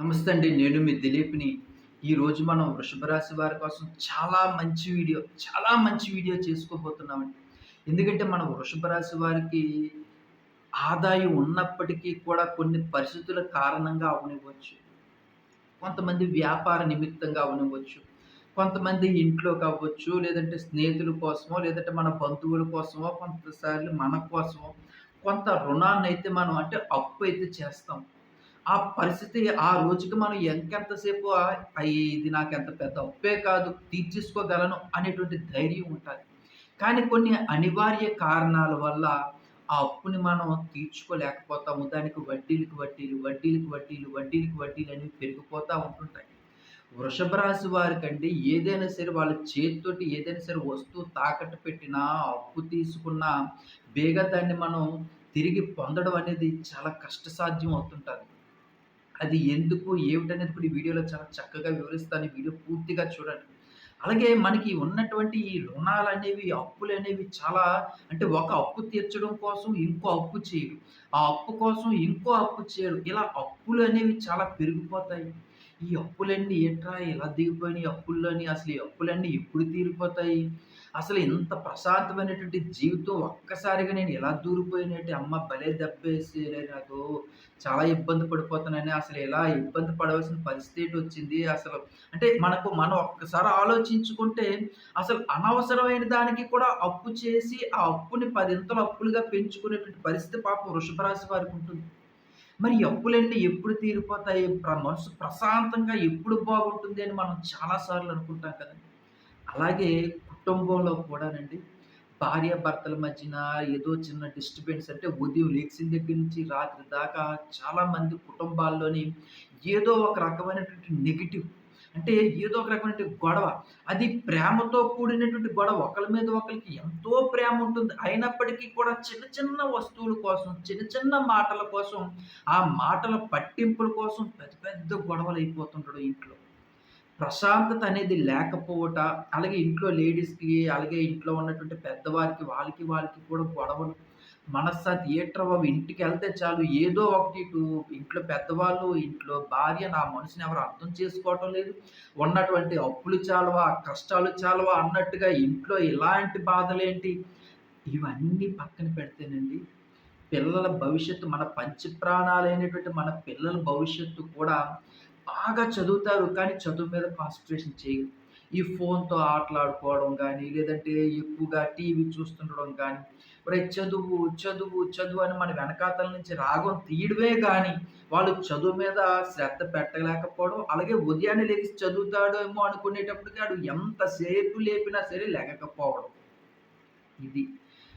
నమస్తే అండి నేను మీ దిలీప్ని. ఈరోజు మనం వృషభ రాశి వారి కోసం చాలా మంచి వీడియో చాలా మంచి వీడియో చేసుకోబోతున్నామండి. ఎందుకంటే మన వృషభ రాశి వారికి ఆదాయం ఉన్నప్పటికీ కూడా కొన్ని పరిస్థితుల కారణంగా అవనివ్వచ్చు. కొంతమంది వ్యాపార నిమిత్తంగా అవనివ్వచ్చు. కొంతమంది ఇంట్లో కావచ్చు లేదంటే స్నేహితుల కోసమో లేదంటే మన బంధువుల కోసమో కొంతసార్లు మన కోసమో కొంత రుణాన్ని అయితే మనం అంటే అప్పు అయితే చేస్తాం. ఆ పరిస్థితి ఆ రోజుకి మనం ఎంకెంతసేపు ఇది నాకు ఎంత పెద్ద అప్పే కాదు తీర్చేసుకోగలను అనేటువంటి ధైర్యం ఉంటుంది కానీ కొన్ని అనివార్య కారణాల వల్ల ఆ అప్పుని మనం తీర్చుకోలేకపోతాము. దానికి వడ్డీలకు వడ్డీలు, వడ్డీలకు వడ్డీలు, వడ్డీలకి వడ్డీలు అనేవి పెరిగిపోతూ ఉంటుంటాయి. వృషభ రాశి వారికంటే ఏదైనా సరే వాళ్ళ చేతితోటి ఏదైనా సరే వస్తువు తాకట్టు పెట్టినా, అప్పు తీసుకున్నా బేగా దాన్ని మనం తిరిగి పొందడం అనేది చాలా కష్టసాధ్యం అవుతుంటుంది అది ఎందుకు, ఏమిటనేది కూడా ఈ వీడియోలో చాలా చక్కగా వివరిస్తాను. ఈ వీడియో పూర్తిగా చూడండి. అలాగే మనకి ఉన్నటువంటి ఈ అప్పులు అనేవి చాలా అంటే ఒక అప్పు తీర్చడం కోసం ఇంకో అప్పు చేయడు. ఆ అప్పు కోసం ఇంకో అప్పు చేయడు. ఇలా అప్పులు అనేవి చాలా పెరిగిపోతాయి. ఈ అప్పులన్నీ ఎట్రా ఇలా దిగిపోయినాయి అప్పుల్లోని, అసలు ఈ అప్పులన్నీ ఎప్పుడు తీరిపోతాయి? అసలు ఇంత ప్రశాంతమైనటువంటి జీవితం ఒక్కసారిగా నేను ఎలా దూరిపోయినట్టు అమ్మ భలే దెబ్బేసి నాకు. చాలా ఇబ్బంది పడిపోతున్నానని అసలు ఎలా ఇబ్బంది పడవలసిన పరిస్థితి వచ్చింది అసలు. అంటే మనకు మనం ఒక్కసారి ఆలోచించుకుంటే అసలు అనవసరమైన దానికి కూడా అప్పు చేసి, ఆ అప్పుని పదింతలు అప్పులుగా పెంచుకునేటువంటి పరిస్థితి పాపం వృషభ రాశి వారికుంటుంది. మరి అప్పులన్నీ ఎప్పుడు తీరిపోతాయి? మనసు ప్రశాంతంగా ఎప్పుడు బాగుంటుంది అని మనం చాలా సార్లు అనుకుంటాం కదండీ! అలాగే కుటుంబంలో కూడానండి భార్యాభర్తల మధ్యన ఏదో చిన్న డిస్టర్బెన్స్ అంటే ఉదయం లేచిన దగ్గర నుంచి రాత్రి దాకా చాలామంది కుటుంబాల్లోని ఏదో ఒక రకమైనటువంటి నెగిటివ్ అంటే ఏదో ఒక రకమైనటువంటి గొడవ. అది ప్రేమతో కూడినటువంటి గొడవ. ఒకరి మీద ఒకరికి ఎంతో ప్రేమ ఉంటుంది. అయినప్పటికీ కూడా చిన్న చిన్న వస్తువుల కోసం, చిన్న చిన్న మాటల కోసం, ఆ మాటల పట్టింపుల కోసం పెద్ద పెద్ద గొడవలు అయిపోతుంటాడు ఇంట్లో. ప్రశాంతత అనేది లేకపోవట, అలాగే ఇంట్లో లేడీస్‌కి, అలాగే ఇంట్లో ఉన్నటువంటి పెద్దవారికి వాళ్ళకి, వాళ్ళకి కూడా గొడవలు. మనశ్శాంతి ఏంట్రా బాబు ఇంటికెళ్తే చాలు ఏదో ఒకటి ఇటు ఇంట్లో పెద్దవాళ్ళు, ఇంట్లో భార్య నా మనసుని ఎవరు అర్థం చేసుకోవటం లేదు. ఉన్నటువంటి అప్పులు చాలవా, కష్టాలు చాలవా అన్నట్టుగా ఇంట్లో ఇలాంటి బాధలేంటి? ఇవన్నీ పక్కన పెడితేనండి, పిల్లల భవిష్యత్తు మన పంచప్రాణాలైనటువంటి మన పిల్లల భవిష్యత్తు కూడా బాగా చదువుతారు. కానీ చదువు మీద కాన్సన్ట్రేషన్ చేయరు. ఈ ఫోన్‌తో ఆటలాడుకోవడం కానీ లేదంటే ఎక్కువగా టీవీ చూస్తుండడం కానీ ఒరేయ్ చదువు, చదువు, చదువు అని మన వెనకాతల నుంచి రాగం తీయడమే కానీ వాళ్ళు చదువు మీద శ్రద్ధ పెట్టలేకపోవడం, అలాగే ఉదయాన్నే లేచి చదువుతాడేమో అనుకునేటప్పటికి వాడు ఎంతసేపు లేపినా సరే లేకపోవడం ఇది.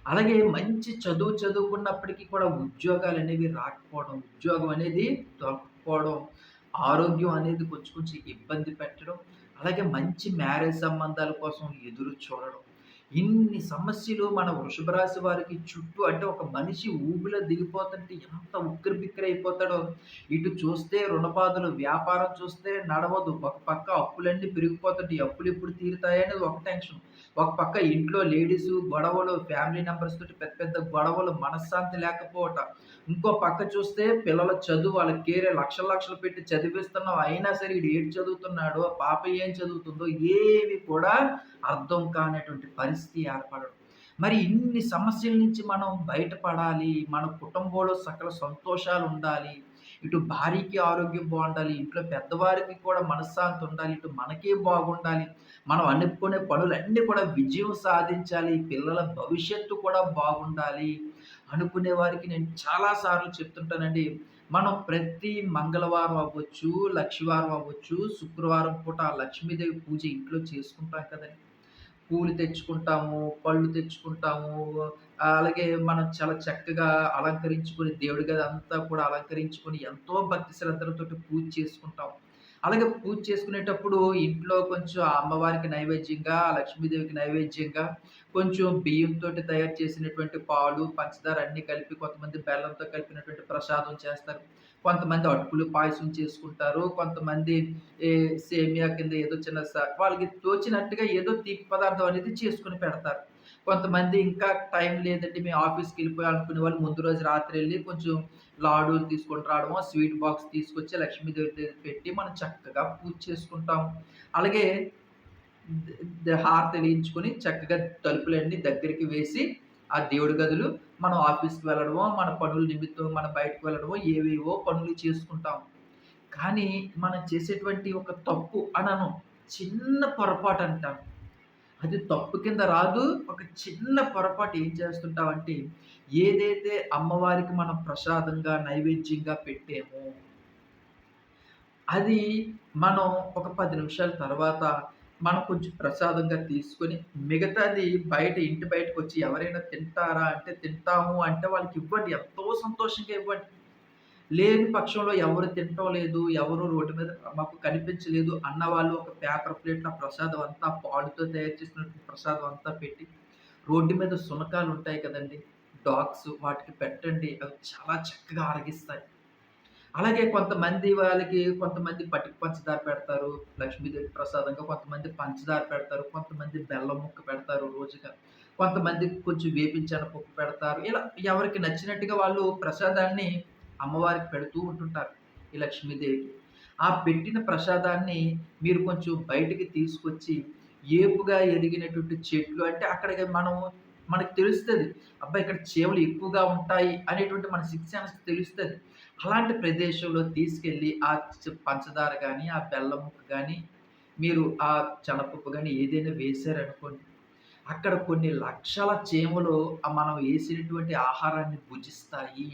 అలాగే మంచి చదువు చదువుకున్నప్పటికీ కూడా ఉద్యోగాలు అనేవి రాకపోవడం, ఉద్యోగం అనేది దొరకకపోవడం, ఆరోగ్యం అనేది కొంచెం కొంచెం ఇబ్బంది పెట్టడం, అలాగే మంచి మ్యారేజ్ సంబంధాల కోసం ఎదురు చూడడం. ఇన్ని సమస్యలు మన వృషభ రాశి వారికి చుట్టూ అంటే ఒక మనిషి ఊబిలో దిగిపోతుంటే ఎంత ఉక్కిరిబిక్కిరైపోతాడో. ఇటు చూస్తే రుణబాధలు, వ్యాపారం చూస్తే నడవదు. ఒక పక్క అప్పులన్నీ పెరిగిపోతుంటాయి. అప్పులు ఎప్పుడు తీరుతాయనేది ఒక టెన్షన్. ఒక పక్క ఇంట్లో లేడీస్ గొడవలు, ఫ్యామిలీ మెంబర్స్ తోటి పెద్ద పెద్ద గొడవలు, మనశ్శాంతి లేకపోవటం ఇంకో పక్క చూస్తే పిల్లల చదువు వాళ్ళ కేరే లక్షలు లక్షలు పెట్టి చదివిస్తున్నాం. అయినా సరే ఈడు ఏటి చదువుతున్నాడో, పాప ఏం చదువుతుందో ఏవి కూడా అర్థం కానటువంటి పరిస్థితి ఏర్పడడం. మరి ఇన్ని సమస్యల నుంచి మనం బయటపడాలి. మన కుటుంబంలో సకల సంతోషాలుండాలి. ఇటు భార్యకి ఆరోగ్యం బాగుండాలి ఇంట్లో పెద్దవారికి కూడా మనశ్శాంతి ఉండాలి. ఇటు మనకే బాగుండాలి. మనం అనుకునే పనులన్నీ కూడా విజయం సాధించాలి. పిల్లల భవిష్యత్తు కూడా బాగుండాలి. అనుకునే వారికి నేను చాలా సార్లు చెప్తుంటానండి. మనం ప్రతి మంగళవారం అవ్వచ్చు, లక్షవారం అవ్వచ్చు, శుక్రవారం పూట ఆ లక్ష్మీదేవి పూజ ఇంట్లో చేసుకుంటాం కదండీ! పూలు తెచ్చుకుంటాము, పళ్ళు తెచ్చుకుంటాము. అలాగే మనం చాలా చక్కగా అలంకరించుకొని దేవుడి గది అంతా కూడా అలంకరించుకొని ఎంతో భక్తి శ్రద్ధలతోటి పూజ చేసుకుంటాం. అలాగే పూజ చేసుకునేటప్పుడు ఇంట్లో కొంచెం అమ్మవారికి నైవేద్యంగా, లక్ష్మీదేవికి నైవేద్యంగా కొంచెం బియ్యంతో తయారు చేసినటువంటి పాలు, పంచదార అన్నీ కలిపి కొంతమంది బెల్లంతో కలిపినటువంటి ప్రసాదం చేస్తారు. కొంతమంది అటుకులు పాయసం చేసుకుంటారు. కొంతమంది సేమియా కింద ఏదో చిన్న వాళ్ళకి తోచినట్టుగా ఏదో తీపి పదార్థం అనేది చేసుకుని పెడతారు. కొంతమంది ఇంకా టైం లేదంటే మేము ఆఫీస్‌కి వెళ్ళిపోయాలనుకునే వాళ్ళు ముందు రోజు రాత్రి వెళ్ళి కొంచెం లాడూలు తీసుకొని రావడము స్వీట్ బాక్స్ తీసుకొచ్చి లక్ష్మీదేవి దగ్గర పెట్టి మనం చక్కగా పూజ చేసుకుంటాం. అలాగే ద ద హారతి ఎలిగించుకొని చక్కగా తలుపులన్నీ దగ్గరికి వేసి, ఆ దేవుడి గదులు మనం ఆఫీస్‌కి వెళ్ళడమో, మన పనుల నిమిత్తం మనం బయటకు వెళ్ళడమో ఏవేవో పనులు చేసుకుంటాం. కానీ మనం చేసేటువంటి ఒక తప్పు అనను. చిన్న పొరపాటు అంటాను. అది తప్పు కింద రాదు. ఒక చిన్న పొరపాటు ఏం చేస్తుంటామంటే, ఏదైతే అమ్మవారికి మనం ప్రసాదంగా, నైవేద్యంగా పెట్టామో, అది మనం ఒక పది నిమిషాల తర్వాత మనం కొంచెం ప్రసాదంగా తీసుకొని, మిగతాది బయట ఇంటి బయటకొచ్చి ఎవరైనా తింటారా అంటే, తింటాము అంటే వాళ్ళకి ఇవ్వండి ఎంతో సంతోషంగా ఇవ్వండి. లేని పక్షంలో ఎవరు తినటం లేదు, ఎవరు రోడ్డు మీద మాకు కనిపించలేదు అన్నవాళ్ళు ఒక పేపర్ ప్లేట్‌లో ప్రసాదం అంతా పాలుతో తయారు చేసినటువంటి ప్రసాదం అంతా పెట్టి, రోడ్డు మీద సునకాలు ఉంటాయి కదండీ! డాగ్స్ వాటికి పెట్టండి. అవి చాలా చక్కగా ఆరగిస్తాయి. అలాగే కొంతమంది వాళ్ళకి కొంతమంది పటిక పంచదార పెడతారు. లక్ష్మీదేవి ప్రసాదంగా. కొంతమంది పంచదార పెడతారు. కొంతమంది బెల్లం ముక్క పెడతారు రోజుగా. కొంతమంది కొంచెం వేపించిన పప్పు పెడతారు. ఇలా ఎవరికి నచ్చినట్టుగా వాళ్ళు ప్రసాదాన్ని అమ్మవారికి పెడుతూ ఉంటుంటారు. ఈ లక్ష్మీదేవికి. ఆ పెట్టిన ప్రసాదాన్ని మీరు కొంచెం బయటికి తీసుకొచ్చి ఏపుగా ఎదిగినటువంటి చెట్లు అంటే అక్కడికి మనం మనకు తెలుస్తుంది అబ్బా! ఇక్కడ చేవలు ఎక్కువగా ఉంటాయి అనేటువంటి మన శిక్షణ తెలుస్తుంది అలాంటి ప్రదేశంలో తీసుకెళ్ళి ఆ పంచదార కానీ ఆ బెల్లం కానీ మీరు ఆ చెనపప్పు కానీ ఏదైనా వేశారనుకోండి. అక్కడ కొన్ని లక్షల చేమలు మనం వేసినటువంటి ఆహారాన్ని భుజిస్తాయి.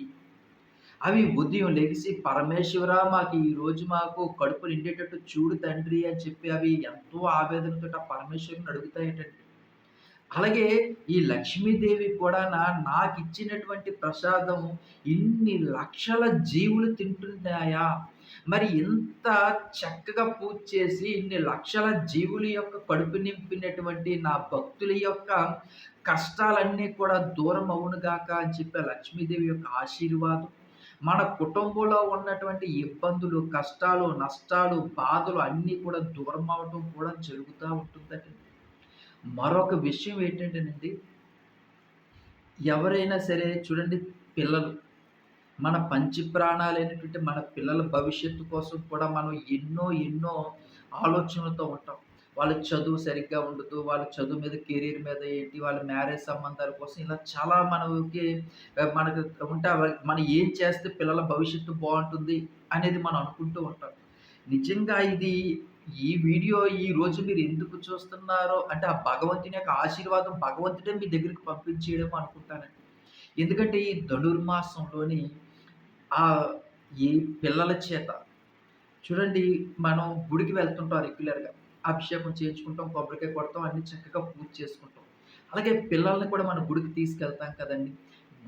అవి ఉదయం లెగిసి పరమేశ్వర మాకు ఈరోజు మాకు కడుపు నిండేటట్టు చూడు తండ్రి అని చెప్పి అవి ఎంతో ఆవేదనతో ఆ పరమేశ్వరుని అడుగుతాయటండి. అలాగే ఈ లక్ష్మీదేవి కూడా నాకు ఇచ్చినటువంటి ప్రసాదం ఇన్ని లక్షల జీవులు తింటున్నాయా? మరి ఇంత చక్కగా పూజ చేసి ఇన్ని లక్షల జీవుల యొక్క కడుపు నింపినటువంటి నా భక్తుల యొక్క కష్టాలన్నీ కూడా దూరం అవునుగాక అని చెప్పే లక్ష్మీదేవి యొక్క ఆశీర్వాదం మన కుటుంబంలో ఉన్నటువంటి ఇబ్బందులు, కష్టాలు, నష్టాలు, బాధలు అన్నీ కూడా దూరం అవ్వటం కూడా జరుగుతూ ఉంటుందండి మరొక విషయం ఏంటంటేనండి, ఎవరైనా సరే చూడండి పిల్లలు, మన పంచి ప్రాణాలైనటువంటి మన పిల్లల భవిష్యత్తు కోసం కూడా మనం ఎన్నో, ఎన్నో ఆలోచనలతో ఉంటాం. వాళ్ళ చదువు సరిగ్గా ఉండదు. వాళ్ళ చదువు మీద కెరీర్ మీద ఏంటి, వాళ్ళ మ్యారేజ్ సంబంధాల కోసం ఇలా చాలా మనకి మనకు ఉంటే మనం ఏం చేస్తే పిల్లల భవిష్యత్తు బాగుంటుంది అనేది మనం అనుకుంటూ ఉంటాం. నిజంగా ఇది ఈ వీడియో ఈ రోజు మీరు ఎందుకు చూస్తున్నారో అంటే ఆ భగవంతుని యొక్క ఆశీర్వాదం భగవంతుడే మీ దగ్గరికి పంపించేయడం అనుకుంటానండి. ఎందుకంటే ఈ ధనుర్మాసంలోని ఆ ఈ పిల్లల చేత చూడండి మనం గుడికి వెళ్తుంటాం రెగ్యులర్‌గా. అభిషేకం చేయించుకుంటాం, కొబ్బరికాయ కొడతాం, అన్ని చక్కగా పూజ చేసుకుంటాం. అలాగే పిల్లల్ని కూడా మనం గుడికి తీసుకెళ్తాం కదండీ!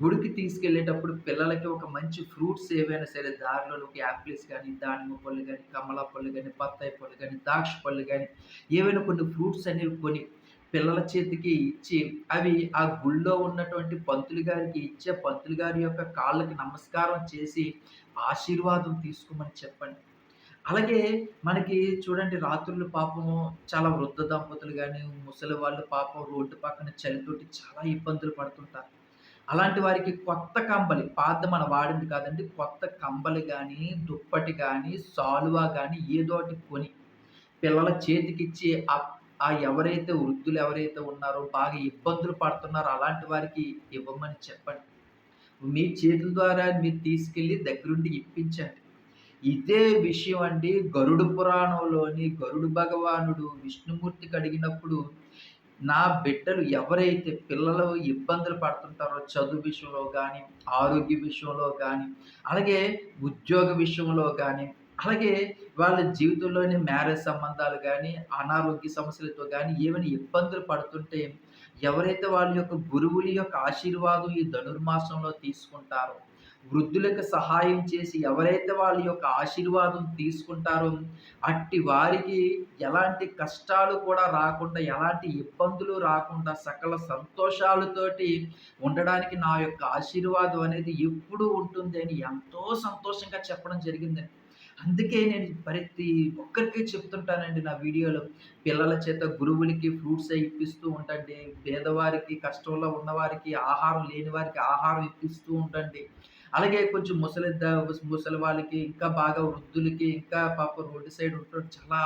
గుడికి తీసుకెళ్ళేటప్పుడు పిల్లలకి ఒక మంచి ఫ్రూట్స్ ఏవైనా సరే దారిలో ఒక యాపిల్స్ కానీ దానిమ్మ పళ్ళు కానీ కమలా పళ్ళు కానీ బత్తాయి పళ్ళు కానీ ద్రాక్ష పళ్ళు కానీ ఏవైనా కొన్ని ఫ్రూట్స్ అనేవి కొని పిల్లల చేతికి ఇచ్చి, అవి ఆ గుళ్ళో ఉన్నటువంటి పంతులు గారికి ఇచ్చే పంతులు గారి యొక్క కాళ్ళకి నమస్కారం చేసి ఆశీర్వాదం తీసుకోమని చెప్పండి. అలాగే మనకి చూడండి రాత్రులు పాపము చాలా వృద్ధ దంపతులు కానీ ముసలి వాళ్ళు పాపం రోడ్డు పక్కన చలితోటి చాలా ఇబ్బందులు పడుతుంటారు. అలాంటి వారికి కొత్త కంబలి పాతది మనం వాడింది కాదండి. కొత్త కంబలి కానీ దుప్పటి కానీ శాలువా కానీ ఏదోటి కొని పిల్లల చేతికిచ్చి ఆ ఎవరైతే వృద్ధులు ఎవరైతే ఉన్నారో బాగా ఇబ్బందులు పడుతున్నారో అలాంటి వారికి ఇవ్వమని చెప్పండి. మీ చేతుల ద్వారా మీరు తీసుకెళ్ళి దగ్గరుండి ఇప్పించండి. ఇదే విషయం అండి గరుడు పురాణంలోని గరుడు భగవానుడు విష్ణుమూర్తికి అడిగినప్పుడు, నా బిడ్డలు ఎవరైతే పిల్లలు ఇబ్బందులు పడుతుంటారో చదువు విషయంలో కానీ ఆరోగ్య విషయంలో కానీ అలాగే ఉద్యోగ విషయంలో కానీ అలాగే వాళ్ళ జీవితంలోని మ్యారేజ్ సంబంధాలు కానీ అనారోగ్య సమస్యలతో కానీ ఏమైనా ఇబ్బందులు పడుతుంటే, ఎవరైతే వాళ్ళ యొక్క గురువుల యొక్క ఆశీర్వాదం ఈ ధనుర్మాసంలో తీసుకుంటారో, వృద్ధులకు సహాయం చేసి ఎవరైతే వాళ్ళ యొక్క ఆశీర్వాదం తీసుకుంటారో, అట్టి వారికి ఎలాంటి కష్టాలు కూడా రాకుండా, ఎలాంటి ఇబ్బందులు రాకుండా, సకల సంతోషాలతోటి ఉండడానికి నా యొక్క ఆశీర్వాదం అనేది ఎప్పుడూ ఉంటుంది అని ఎంతో సంతోషంగా చెప్పడం జరిగిందండి. అందుకే నేను ప్రతి ఒక్కరికి చెప్తుంటానండి నా వీడియోలో. పిల్లల చేత గురువులకి ఫ్రూట్స్ ఇప్పిస్తూ ఉంటండి. పేదవారికి, కష్టంలో ఉన్నవారికి, ఆహారం లేని వారికి ఆహారం ఇప్పిస్తూ ఉంటండి అలాగే కొంచెం ముసలి ముసలి వాళ్ళకి, ఇంకా బాగా వృద్ధులకి, ఇంకా పాప రోడ్డు సైడ్ ఉంటూ చాలా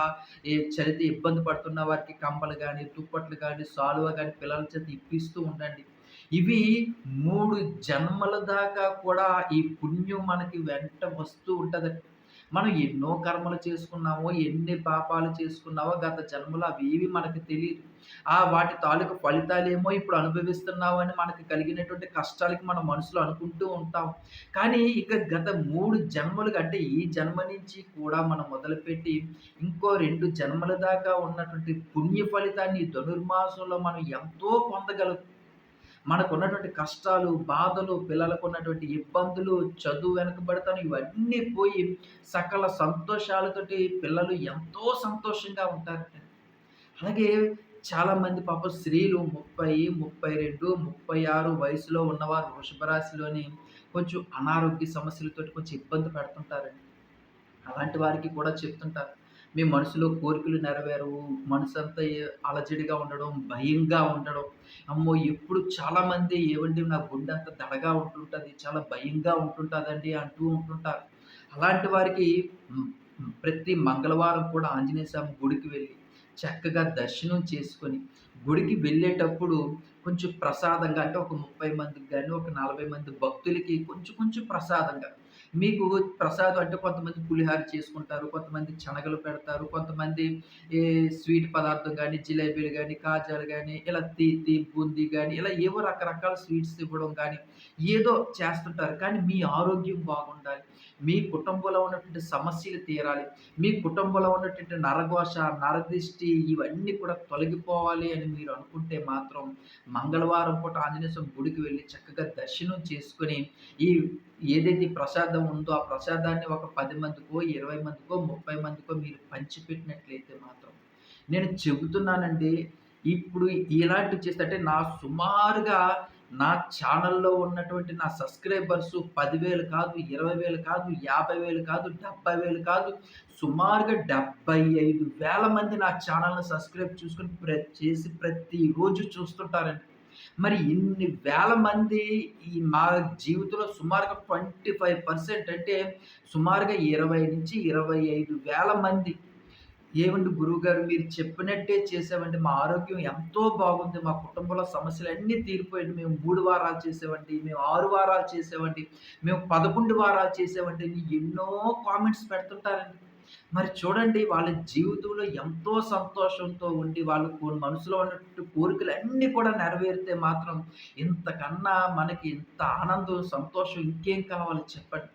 చలితే ఇబ్బంది పడుతున్న వారికి కంపలు కానీ దుప్పట్లు కానీ శాలువా కానీ పిల్లల చేత ఇప్పిస్తూ ఉండండి. ఇవి మూడు జన్మల దాకా కూడా ఈ పుణ్యం మనకి వెంట వస్తూ ఉంటుంది మనం ఎన్నో కర్మలు చేసుకున్నామో, ఎన్ని పాపాలు చేసుకున్నామో గత జన్మలో అవేవి మనకు తెలియదు ఆ వాటి తాలూకు ఫలితాలేమో ఇప్పుడు అనుభవిస్తున్నామని మనకు కలిగినటువంటి కష్టాలకి మన మనసులో అనుకుంటూ ఉంటాం. కానీ ఇక గత మూడు జన్మలు అంటే ఈ జన్మ నుంచి కూడా మనం మొదలుపెట్టి ఇంకో రెండు జన్మల దాకా ఉన్నటువంటి పుణ్య ఫలితాన్ని ధనుర్మాసంలో మనం ఎంతో పొందగలుగుతాం. మనకున్నటువంటి కష్టాలు, బాధలు, పిల్లలకు ఉన్నటువంటి ఇబ్బందులు, చదువు వెనకబడతాను ఇవన్నీ పోయి సకల సంతోషాలతోటి పిల్లలు ఎంతో సంతోషంగా ఉంటారండి. అలాగే చాలామంది పాపం స్త్రీలు 30, 32, 36 వయసులో ఉన్నవారు వృషభ రాశిలోని కొంచెం అనారోగ్య సమస్యలతోటి కొంచెం ఇబ్బంది పెడుతుంటారండి అలాంటి వారికి కూడా చెప్తుంటారు. మీ మనసులో కోరికలు నెరవేరవు. మనసు అంతా అలజడిగా ఉండడం, భయంగా ఉండడం. అమ్మో! ఎప్పుడు చాలామంది ఏవండీ నా గుండెంత దడగా ఉంటుంటుంది చాలా భయంగా ఉంటుంటుందండి అంటూ ఉంటుంటారు. అలాంటి వారికి ప్రతి మంగళవారం కూడా ఆంజనేయ స్వామి గుడికి వెళ్ళి చక్కగా దర్శనం చేసుకొని, గుడికి వెళ్ళేటప్పుడు కొంచెం ప్రసాదంగా అంటే ఒక 30 మందికి కానీ ఒక 40 మంది భక్తులకి కొంచెం కొంచెం ప్రసాదంగా మీకు ప్రసాదం అంటే కొంతమంది పులిహోర చేసుకుంటారు. కొంతమంది శనగలు పెడతారు. కొంతమంది స్వీట్ పదార్థం కానీ జిలేబీలు కానీ కాజాలు కానీ ఇలా తీతి బూందీ కానీ ఇలా ఏవో రకరకాల స్వీట్స్ ఇవ్వడం కానీ ఏదో చేస్తుంటారు. కానీ మీ ఆరోగ్యం బాగుండాలి. మీ కుటుంబంలో ఉన్నటువంటి సమస్యలు తీరాలి. మీ కుటుంబంలో ఉన్నటువంటి నరఘోష, నరదిష్టి ఇవన్నీ కూడా తొలగిపోవాలి అని మీరు అనుకుంటే మాత్రం మంగళవారం పూట ఆంజనేయస్వామి గుడికి వెళ్ళి చక్కగా దర్శనం చేసుకుని ఈ ఏదైతే ప్రసాదం ఉందో ఆ ప్రసాదాన్ని ఒక పది మందికో, 20 మందికో, 30 మందికో మీరు పంచిపెట్టినట్లయితే మాత్రం నేను చెబుతున్నానండి. ఇప్పుడు ఇలాంటివి చేస్తే అంటే నా సుమారుగా నా ఛానల్లో ఉన్నటువంటి నా సబ్‌స్క్రైబర్స్ పదివేలు కాదు, ఇరవై వేలు కాదు, యాభై వేలు కాదు, 70,000 కాదు. సుమారుగా 75,000 మంది నా ఛానల్ని సబ్‌స్క్రైబ్ చూసుకుని ప్ర చేసి ప్రతిరోజు చూస్తుంటారండి. మరి ఇన్ని వేల మంది ఈ మా జీవితంలో సుమారుగా 25% అంటే సుమారుగా 20-25,000 మంది ఏవండీ గురువుగారు మీరు చెప్పినట్టే చేసామండి. మా ఆరోగ్యం ఎంతో బాగుంది. మా కుటుంబంలో సమస్యలు అన్నీ తీరిపోయింది మేము మూడు వారాలు చేసామండి. మేము ఆరు వారాలు చేసామండి. మేము 11 వారాలు చేసామండి అని ఎన్నో కామెంట్స్ పెడుతుంటారండి. మరి చూడండి వాళ్ళ జీవితంలో ఎంతో సంతోషంతో ఉండి వాళ్ళకు మనసులో ఉన్నట్టు కోరికలు అన్నీ కూడా నెరవేరితే మాత్రం ఇంతకన్నా మనకి ఇంత ఆనందం, సంతోషం ఇంకేం కావాలి చెప్పండి.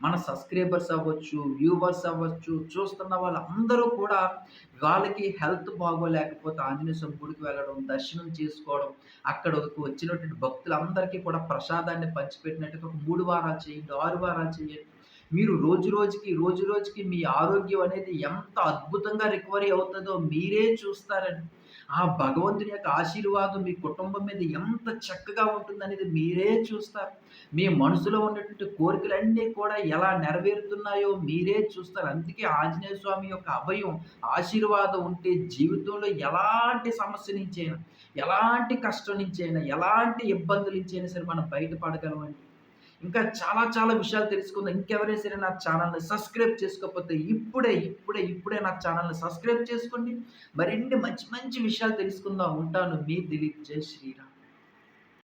మన సబ్‌స్క్రైబర్స్ అవ్వచ్చు, వ్యూవర్స్ అవ్వచ్చు, చూస్తున్న వాళ్ళందరూ కూడా వాళ్ళకి హెల్త్ బాగోలేకపోతే ఆంజనేయ స్వామి గుడికి వెళ్ళడం, దర్శనం చేసుకోవడం, అక్కడకు వచ్చినటువంటి భక్తులందరికీ కూడా ప్రసాదాన్ని పంచిపెట్టినట్టుగా ఒక మూడు వారాలు చేయండి, ఆరు వారాలు చేయండి. మీరు రోజు రోజుకి, రోజు రోజుకి మీ ఆరోగ్యం అనేది ఎంత అద్భుతంగా రికవరీ అవుతుందో మీరే చూస్తారండి. ఆ భగవంతుని యొక్క ఆశీర్వాదం మీ కుటుంబం మీద ఎంత చక్కగా ఉంటుందనేది మీరే చూస్తారు. మీ మనసులో ఉన్నటువంటి కోరికలన్నీ కూడా ఎలా నెరవేరుతున్నాయో మీరే చూస్తారు. అందుకే ఆంజనేయ స్వామి యొక్క అభయం, ఆశీర్వాదం ఉంటే జీవితంలో ఎలాంటి సమస్య నుంచైనా, ఎలాంటి కష్టం నుంచైనా, ఎలాంటి ఇబ్బందుల నుంచైనా సరే మనం బయటపడగలమండి. ఇంకా చాలా చాలా విషయాలు తెలుసుకుందాం. ఇంకెవరైనా సరే నా ఛానల్ని సబ్‌స్క్రైబ్ చేసుకోకపోతే ఇప్పుడే, ఇప్పుడే, ఇప్పుడే నా ఛానల్ని సబ్‌స్క్రైబ్ చేసుకోండి. మరిన్ని మంచి మంచి విషయాలు తెలుసుకుందాం. ఉంటాను. మీ దిలీప్. జై శ్రీరామ్.